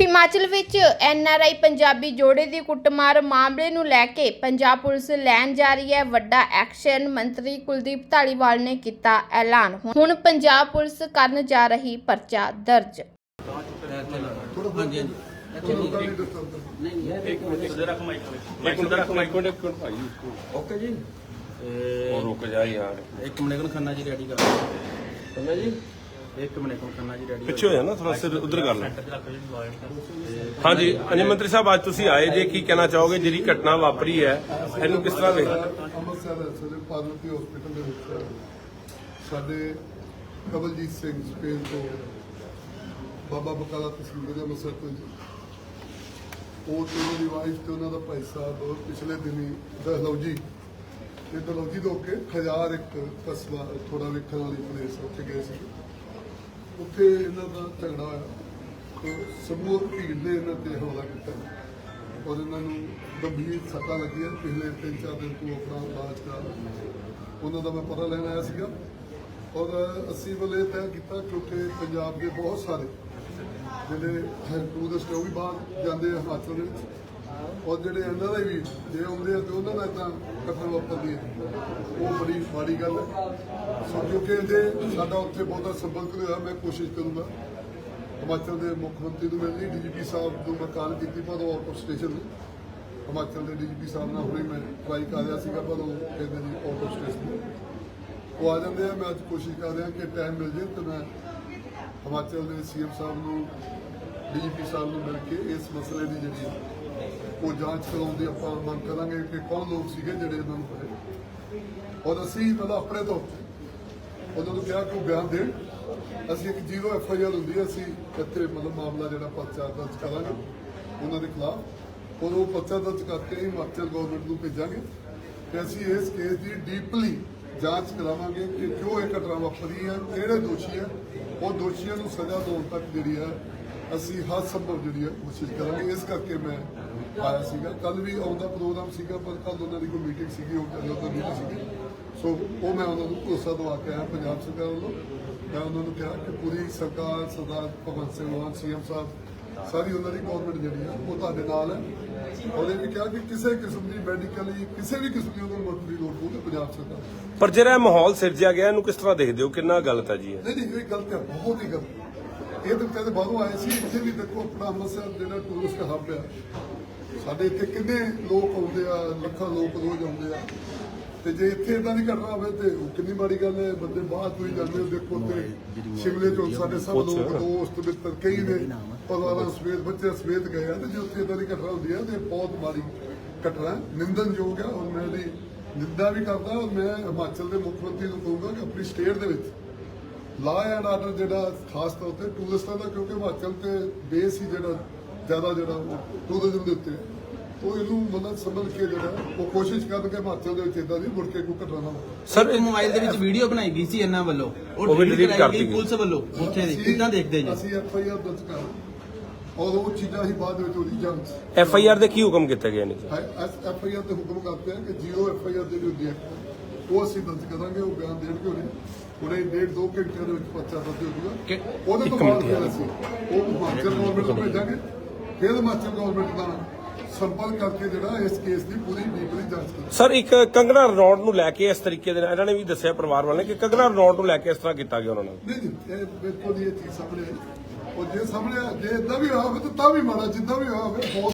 ਹਿਮਾਚਲ ਵਿੱਚ ਐਨਆਰਆਈ ਪੰਜਾਬੀ ਜੋੜੇ ਦੀ ਕੁੱਟਮਾਰ ਮਾਮਲੇ ਨੂੰ ਲੈ ਕੇ ਪੰਜਾਬ ਪੁਲਿਸ ਲੈਣ ਜਾ ਰਹੀ ਹੈ। ਵੱਡਾ ਐਕਸ਼ਨ ਮੰਤਰੀ ਕੁਲਦੀਪ ਧਾਲੀਵਾਲ ਨੇ ਕੀਤਾ ਐਲਾਨ। ਹੁਣ ਪੰਜਾਬ ਪੁਲਿਸ ਕਰਨ ਜਾ ਰਹੀ ਪਰਚਾ ਦਰਜ। ਹਾਂਜੀ ਇੱਕ ਮਿੰਟ ਇੱਕ ਮਿੰਟ। ਇੱਕ ਮਿੰਟ ਭਾਈ ਓਕੇ ਜੀ। ਉਹ ਰੁਕ ਜਾ ਯਾਰ। ਇੱਕ ਮਿੰਟ ਖੰਨਾ ਜੀ ਰੈਡੀ ਕਰ। ਖੰਨਾ ਜੀ। ਇੱਕ ਮਿੰਟ ਨੂੰ ਖੰਨਾ ਜੀ ਰੈਡੀ ਪਿੱਛੇ ਹੋ ਜਾ ਨਾ ਥੋੜਾ ਸਿਰ ਉਧਰ ਕਰ ਲੈ ਹਾਂਜੀ ਅਜੇ ਮੰਤਰੀ ਸਾਹਿਬ ਅੱਜ ਤੁਸੀਂ ਆਏ ਜੇ ਕੀ ਕਹਿਣਾ ਚਾਹੋਗੇ? ਜਿਹੜੀ ਘਟਨਾ ਵਾਪਰੀ ਹੈ ਇਹਨੂੰ ਕਿਸ ਤਰ੍ਹਾਂ ਵੇਖ ਅੰਮ੍ਰਿਤਸਰ ਸਾਡੇ ਪਾਰਵਤੀ ਹਸਪੀਟਲ ਦੇ ਵਿੱਚ ਸਾਡੇ ਕਵਲਜੀਤ ਸਿੰਘ ਸਪੇਨ ਤੋਂ ਬਾਬਾ ਬਕਾਲਾ ਤਹਿਸੀਲ ਦੇ ਅੰਮ੍ਰਿਤਸਰ ਤੋਂ ਉਹ ਤੇ ਉਹਦੀ ਵਾਈਫ ਤੇ ਉਹਨਾਂ ਦਾ ਭਾਈ ਸਾਹਿਬ ਪਿਛਲੇ ਦਿਨੀ ਦਹਲੌਜੀ ਤੇ ਦਹਲੌਜੀ ਤੋਂ ਕੇ ਖਜਾਰ ਇੱਕ ਕਸਬਾ ਥੋੜਾ ਵੇਖਣ ਵਾਲੀ ਪਲੇਸ ਉੱਥੇ ਗਏ ਸੀ। ਉੱਥੇ ਇਹਨਾਂ ਦਾ ਝਗੜਾ ਹੋਇਆ। ਤੇ ਸਮੂਹ ਭੀੜ ਨੇ ਇਹਨਾਂ ਤੇ ਹਮਲਾ ਕੀਤਾ। ਔਰ ਇਹਨਾਂ ਨੂੰ ਗੰਭੀਰ ਸੱਟਾਂ ਲੱਗੀਆਂ। ਪਿਛਲੇ 3-4 ਦਿਨ ਤੋਂ ਆਪਣਾ ਇਲਾਜ ਕਰਾ ਉਹਨਾਂ ਦਾ ਮੈਂ ਪਤਾ ਲੈਣ ਆਇਆ ਸੀਗਾ। ਔਰ ਅਸੀਂ ਵੱਲੇ ਤੈਅ ਕੀਤਾ ਕਿਉਂਕਿ ਪੰਜਾਬ ਦੇ ਬਹੁਤ ਸਾਰੇ ਜਿਹੜੇ ਟੂਰਿਸਟ ਉਹ ਵੀ ਬਾਹਰ ਜਾਂਦੇ ਆ ਹਿਮਾਚਲ ਦੇ ਵਿੱਚ। ਔਰ ਜਿਹੜੇ ਇਹਨਾਂ ਦੇ ਵੀ ਜੇ ਆਉਂਦੇ ਆ ਤੇ ਉਹਨਾਂ ਦਾ ਇਦਾਂ ਕਤਲ ਵਾਪਰਦੀ ਹੈ ਉਹ ਬੜੀ ਮਾੜੀ ਗੱਲ ਹੈ। ਸੋ ਕਿਉਂਕਿ ਸਾਡਾ ਉੱਥੇ ਬਹੁਤਾ ਸੰਪਰਕ ਹੋਇਆ, ਮੈਂ ਕੋਸ਼ਿਸ਼ ਕਰੂੰਗਾ। ਹਿਮਾਚਲ ਦੇ ਮੁੱਖ ਮੰਤਰੀ ਨੂੰ ਮਿਲਣੀ ਡੀਜੀਪੀ ਸਾਹਿਬ ਨੂੰ ਮੈਂ ਕਾਲ ਕੀਤੀ, ਪਰ ਉਹ ਆਊਟ ਆਫ ਸਟੇਸ਼ਨ ਨੇ। ਹਿਮਾਚਲ ਦੇ ਡੀਜੀਪੀ ਸਾਹਿਬ ਨਾਲ ਹੁਣੇ ਮੈਂ ਟਰਾਈ ਕਰ ਰਿਹਾ ਸੀਗਾ, ਪਰ ਉਹ ਕਹਿੰਦੇ ਜੀ ਆਊਟ ਆਫ ਸਟੇਸ਼ਨ ਉਹ ਆ ਜਾਂਦੇ ਆ, ਮੈਂ ਅੱਜ ਕੋਸ਼ਿਸ਼ ਕਰ ਰਿਹਾ ਕਿ ਟਾਈਮ ਮਿਲ ਜੇ ਤੇ ਮੈਂ ਹਿਮਾਚਲ ਦੇ ਸੀਐਮ ਸਾਹਿਬ ਨੂੰ, ਡੀਜੀਪੀ ਸਾਹਿਬ ਨੂੰ ਮਿਲ ਕੇ ਇਸ ਮਸਲੇ ਦੀ ਜਿਹੜੀ ਉਹ ਜਾਂਚ ਕਰਾਉਣ ਦੀ ਆਪਾਂ ਮੰਗ ਕਰਾਂਗੇ ਕਿ ਕੌਣ ਲੋਕ ਸੀਗੇ ਜਿਹੜੇ ਇਹਨਾਂ ਨੂੰ ਫੜੇ। ਔਰ ਅਸੀਂ ਪਹਿਲਾਂ ਆਪਣੇ ਤੋਂ ਉਹਨਾਂ ਨੂੰ ਕਿਹਾ ਕਿ ਉਹ ਬਿਆਨ ਦੇਣ। ਅਸੀਂ ਇੱਕ ਜ਼ੀਰੋ ਐਫ ਆਈ ਆਰ ਹੁੰਦੀ ਹੈ, ਅਸੀਂ ਇੱਥੇ ਮਤਲਬ ਮਾਮਲਾ ਜਿਹੜਾ ਪਰਚਾ ਦਰਜ ਕਰਾਂਗੇ ਉਹਨਾਂ ਦੇ ਖਿਲਾਫ। ਔਰ ਉਹ ਪਰਚਾ ਦਰਜ ਕਰਕੇ ਹਿਮਾਚਲ ਗਵਰਨਮੈਂਟ ਨੂੰ ਭੇਜਾਂਗੇ ਕਿ ਅਸੀਂ ਇਸ ਕੇਸ ਦੀ ਡੀਪਲੀ ਜਾਂਚ ਕਰਾਵਾਂਗੇ ਕਿ ਕਿਉਂ ਇਹ ਘਟਨਾ ਵਾਪਰੀ ਹੈ, ਕਿਹੜੇ ਦੋਸ਼ੀ ਹੈ। ਉਹ ਦੋਸ਼ੀਆਂ ਨੂੰ ਸਜ਼ਾ ਦਿਵਾਉਣ ਤੱਕ ਜਿਹੜੀ ਹੈ ਅਸੀਂ ਹਰ ਸੰਭਵ ਜਿਹੜੀ ਹੈ ਕੋਸ਼ਿਸ਼ ਕਰਾਂਗੇ। ਇਸ ਕਰਕੇ ਮੈਂ ਆਇਆ ਸੀਗਾ। ਕੱਲ ਵੀ ਆਉਂਦਾ ਪ੍ਰੋਗਰਾਮ ਸੀਗਾ ਪਰ ਕੱਲ ਉਹਨਾਂ ਦੀ ਕੋਈ ਮੀਟਿੰਗ ਸੀਗੀ ਉਹ ਕੱਲ ਉਹਨਾਂ ਦੀ ਸੀਗੀ। ਸੋ ਉਹ ਮੈਂ ਉਹਨਾਂ ਨੂੰ ਭਰੋਸਾ ਦਵਾ ਕੇ ਆਇਆ ਪੰਜਾਬ ਸਰਕਾਰ ਵੱਲੋਂ। ਮੈਂ ਉਹਨਾਂ ਨੂੰ ਕਿਹਾ ਕਿ ਪੂਰੀ ਸਰਕਾਰ ਸਰਦਾਰ ਭਗਵੰਤ ਸਿੰਘ ਮਾਨ ਸੀਐਮ ਸਾਹਿਬ ਸਾਰੀ ਉਹਨਾਂ ਦੀ ਗਵਰਨਮੈਂਟ ਜਿਹੜੀ ਆ ਉਹ ਤੁਹਾਡੇ ਨਾਲ ਹੈ। ਉਹਨੇ ਵੀ ਕਿਹਾ ਕਿ ਕਿਸੇ ਕਿਸਮ ਦੀ ਮੈਡੀਕਲੀ ਕਿਸੇ ਵੀ ਕਿਸਮ ਦੀ ਉਹਨਾਂ ਨੂੰ ਮਦਦ ਦੀ ਲੋੜ ਹੋਵੇ ਪੰਜਾਬ ਸਰਕਾਰ ਪਰ ਜਿਹੜਾ ਮਾਹੌਲ ਸਿਰਜਿਆ ਗਿਆ ਇਹਨੂੰ ਕਿਸ ਤਰ੍ਹਾਂ ਦੇਖਦੇ ਹੋ? ਕਿੰਨਾ ਗਲਤ ਹੈ ਜੀ ਨਹੀਂ ਨਹੀਂ ਇਹ ਗਲਤ ਹੈ ਬਹੁਤ ਹੀ ਗਲਤ ਇਹ ਤਾਂ ਕਹਿੰਦੇ ਬਾਹਰੋਂ ਆਏ ਸੀ ਇੱਥੇ ਵੀ ਦੇਖੋ ਆਪਣਾ ਅੰਮ੍ਰਿਤਸਰ ਜਿਹੜਾ ਟੂਰਿਸਟ ਹੱਬ ਆ। ਸਾਡੇ ਇੱਥੇ ਕਿੰਨੇ ਲੋਕ ਆਉਂਦੇ ਆ ਲੱਖਾਂ ਲੋਕ ਰੋਜ਼ ਆਉਂਦੇ ਆ। ਤੇ ਜੇ ਇੱਥੇ ਇਦਾਂ ਦੀ ਘਟਨਾ ਹੋਵੇ ਤੇ ਕਿੰਨੀ ਮਾੜੀ ਗੱਲ ਹੈ ਬੰਦੇ ਬਾਹਰ ਤੋਂ ਹੀ ਜਾਂਦੇ ਹੋ ਦੇਖੋ ਤੇ ਸ਼ਿਮਲੇ ਤੋਂ ਸਾਡੇ ਸਭ ਲੋਕ ਦੋਸਤ ਮਿੱਤਰ ਕਈ ਨੇ ਪਰਿਵਾਰਾਂ ਸਮੇਤ ਬੱਚੇ ਸਮੇਤ ਗਏ ਆ ਤੇ ਜੇ ਉੱਥੇ ਇਦਾਂ ਦੀ ਘਟਨਾ ਹੁੰਦੀ ਆ ਤੇ ਬਹੁਤ ਮਾੜੀ ਘਟਨਾ ਹੈ, ਨਿੰਦਣਯੋਗ ਆ ਔਰ ਮੈਂ ਇਹਦੀ ਨਿੰਦਾ ਵੀ ਕਰਦਾ ਔਰ ਮੈਂ ਹਿਮਾਚਲ ਦੇ ਮੁੱਖ ਮੰਤਰੀ ਨੂੰ ਕਹੂੰਗਾ ਕਿ ਆਪਣੀ ਸਟੇਟ ਦੇ ਵਿੱਚ ਲਾ ਐਂਡ ਆਰਡਰ ਜਿਹੜਾ ਖਾਸ ਤੌਰ ਤੇ ਟੂਰਿਸਟਾਂ ਦਾ ਕਿਉਂਕਿ ਹਿਮਾਚਲ ਤੇ ਬੇਸ ਹੀ ਜਿਹੜਾ ਜ਼ਿਆਦਾ ਜਿਹੜਾ ਟੂਰਿਜ਼ਮ ਦੇ ਉੱਤੇ। ਉਹ ਇਹਨੂੰ ਮਤਲਬ ਸਮਝ ਕੇ ਜਿਹੜਾ ਉਹ ਕੋਸ਼ਿਸ਼ ਕਰਨ ਕਿ ਹਿਮਾਚਲ ਦੇ ਵਿੱਚ ਇਦਾਂ ਦੀ ਮੁੜ ਕੇ ਕੋਈ ਘਟਨਾ ਨਾ ਹੋਵੇ। ਸਰ ਇਹ ਮੋਬਾਈਲ ਦੇ ਵਿੱਚ ਵੀਡੀਓ ਬਣਾਈ ਗਈ ਸੀ ਇਹਨਾਂ ਵੱਲੋਂ। ਉਹ ਵੀ delete ਕਰਾਈ ਕਰ ਗਈ। ਦਿੱਤੀ ਪੁਲਿਸ ਵੱਲੋਂ। ਉੱਥੇ ਦੀ ਕਿੱਦਾਂ ਦੇਖਦੇ ਜੀ? ਅਸੀਂ ਐਫ ਆਈ ਆਰ ਦਰਜ ਕਰ ਔਰ ਉਹ ਚੀਜ਼ਾਂ ਹੀ ਬਾਅਦ ਵਿੱਚ ਉਹਦੀ ਜਾਂਚ ਐਫ ਆਈ ਆਰ ਦੇ ਕੀ ਹੁਕਮ ਕੀਤਾ ਗਿਆ ਨੇ ਜੀ ਐਫ ਆਈ ਆਰ ਤੇ ਹੁਕਮ ਕਰਦੇ ਆ ਕਿ ਜੀਓ ਐਫ ਆਈ ਆਰ ਜਿਹੜੀ ਹੁੰਦੀ ਹੈ ਉਹ ਅਸੀਂ ਦਰਜ ਕਰਾਂਗੇ ਉਹ ਬਿਆਨ ਦੇਣਗੇ ਉਹਨੇ ਉਹਨੇ ਡੇਢ ਦੋ ਘੰਟੇ ਦੇ ਵਿੱਚ ਪਰਚਾ ਦਰਜ ਹੋ ਜਾਊਗਾ। ਕਿ- ਉਹਦੇ ਤੋਂ ਬਾਅਦ ਫਿਰ ਅਸੀਂ ਉਹ ਹਿਮਾਚਲ ਗਵਰਨਮੈਂਟ ਨੂੰ ਭੇਜਾਂਗੇ। ਫਿਰ ਹਿਮਾਚਲ ਗਵਰਨਮੈਂਟ ਦਾ ਸੰਪਰਕ ਕਰਕੇ ਜਿਹੜਾ ਇਸ ਕੇਸ ਦੀ ਪੂਰੀ ਡੀਪਲੀ ਜਾਂਚ ਕਰਾਂਗੇ ਸਰ ਇੱਕ ਕੰਗਨਾ ਰਣੌਤ ਨੂੰ ਲੈ ਕੇ ਇਸ ਤਰੀਕੇ ਦੇ ਨਾਲ ਇਹਨਾਂ ਨੇ ਵੀ ਦੱਸਿਆ ਪਰਿਵਾਰ ਵਾਲਿਆਂ ਨੇ ਕਿ ਕੰਗਨਾ ਰਣੌਤ ਨੂੰ ਲੈ ਕੇ ਇਸ ਤਰ੍ਹਾਂ ਕੀਤਾ ਗਿਆ ਉਹਨਾਂ ਨਾਲ। ਨਹੀਂ ਨਹੀਂ ਇਹ ਬਿਲਕੁਲ ਨਹੀਂ ਇਹ ਚੀਜ਼ ਸਾਹਮਣੇ ਆਈ। ਉਹ ਜੇ ਸਾਹਮਣੇ ਜੇ ਇਦਾਂ ਵੀ ਹੋਵੇ ਤਾਂ ਤਾਂ ਵੀ ਮਾੜਾ ਜਿੱਦਾਂ ਵੀ ਹੋਵੇ